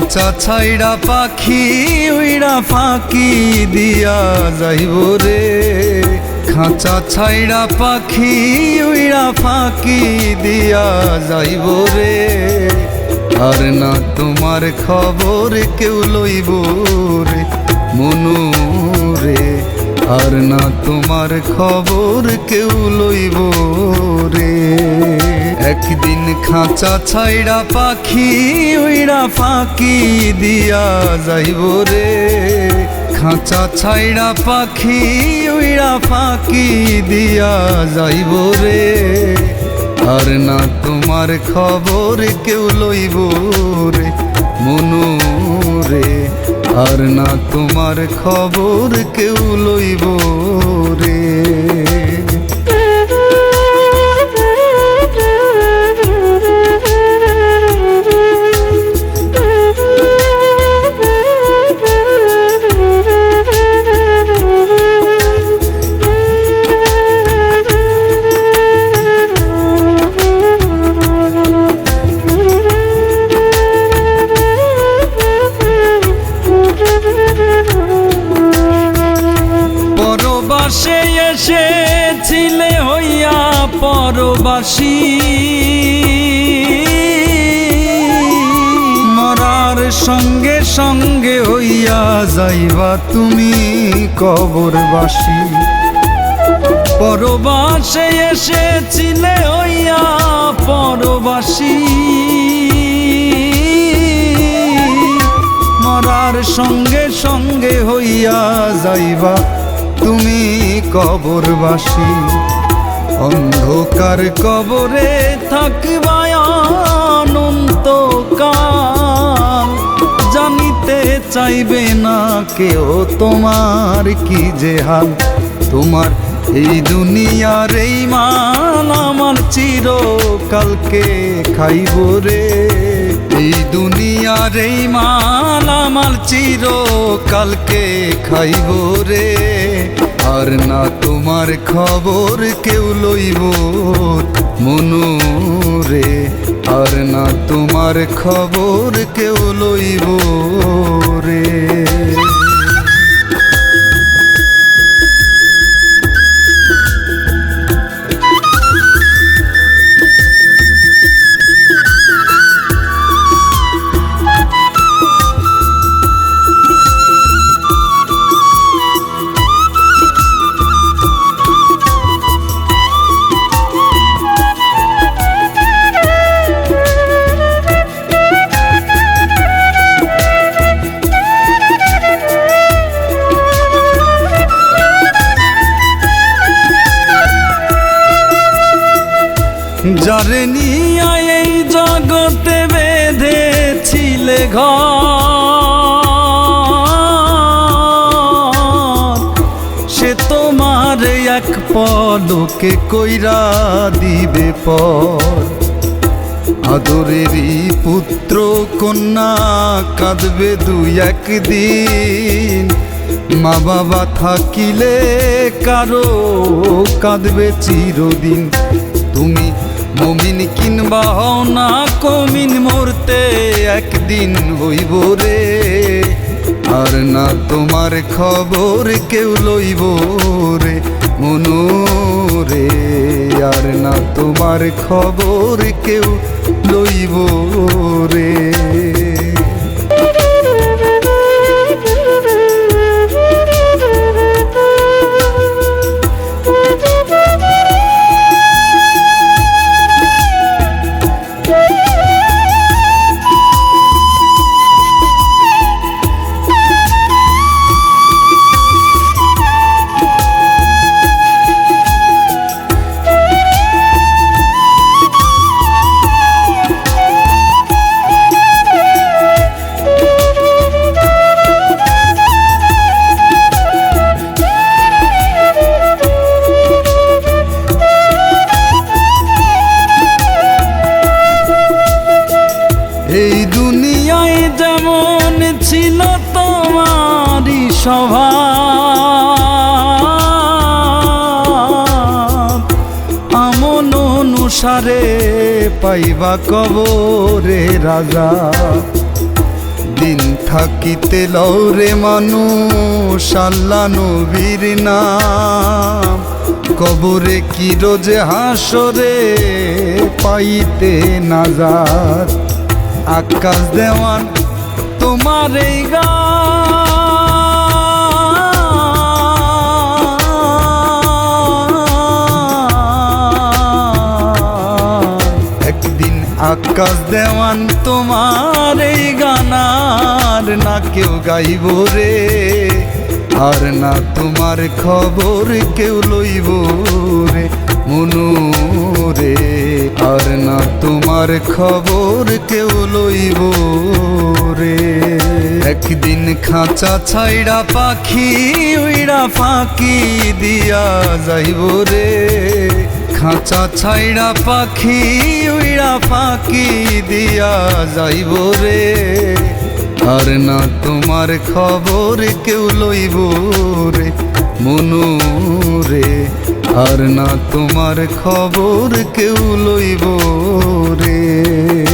ছাইড়া পাখি উইড়া ফাঁকি দিয়া যাইব রে। খাঁচা ছাইড়া পাখি উইড়া ফাঁকি দিয়া যাইব রে। আর না তোমার খবর কেউ লইব রে মনু রে আর না তোমার খবর কেউ লইব খাঁচা ছাইড়া পাখি উইড়া ফাঁকি দিয়া যাইব রে। খাঁচা ছাইড়া পাখি উইড়া ফাঁকি দিয়া যাইব রে। আর না তোমার খবর কেউ লইব রে মনু রে। আর না তোমার খবর কেউ লইব রে। পরবাসী মরার সঙ্গে সঙ্গে হইয়া যাইবা তুমি কবরবাসী। পরবাসে এসেছিলে হইয়া পরবাসী। মরার সঙ্গে সঙ্গে হইয়া যাইবা তুমি কবরবাসী। অন্ধকার কবরে থাকবা অনন্ত কাল জানিতে চাইবে না কেউ তোমার কি যে হাল। তোমার এই দুনিয়ার এই মান আমার চিরকালকে খাইব রে। এই দুনিয়ার এই মান আমার চিরকালকে খাইব রে। আর না তোমার খবর কেউ লইব মনু রে। আর না তোমার খবর কেউ লইব যারে নিয়ে এই জগতে বেঁধেছিলে ঘর, সে তোমার এক পলকে কইরা দিবে পর আদরেরই পুত্র কন্যা কাঁদবে দুই একদিন। মা বাবা থাকিলে কারও কাঁদবে চিরদিন। তুমি মমিন কিনবা হও না কমিন মরতে, একদিন হইব রে। আর না তোমার খবর কেউ লইব রে মনো রে আর না তোমার খবর কেউ লইব স্বভাব আমন অনুসারে পাইবা কবরে রাজা। দিন থাকিতে লৌরে মানুষ, আল্লাহ নবীর নাম। কবরে কি রোজে হাসরে পাইতে নাজার আকাশ দেওয়ান তোমার এই গান। আকাশ দেওয়ান তোমার এই গানার না কেউ গাইব রে। আর না তোমার খবর কেউ লইব রে মনু রে আর না তোমার খবর কেউ লইব রে। একদিন খাঁচা ছাইড়া পাখি উইড়া ফাঁকি দিয়া যাইব রে। খাঁচা ছাইড়া পাখি উইড়া পাখি দিয়া যাইব রে। আর না তোমার খবর কেউ লইব রে মনু রে আর না তোমার খবর কেউ লইব রে।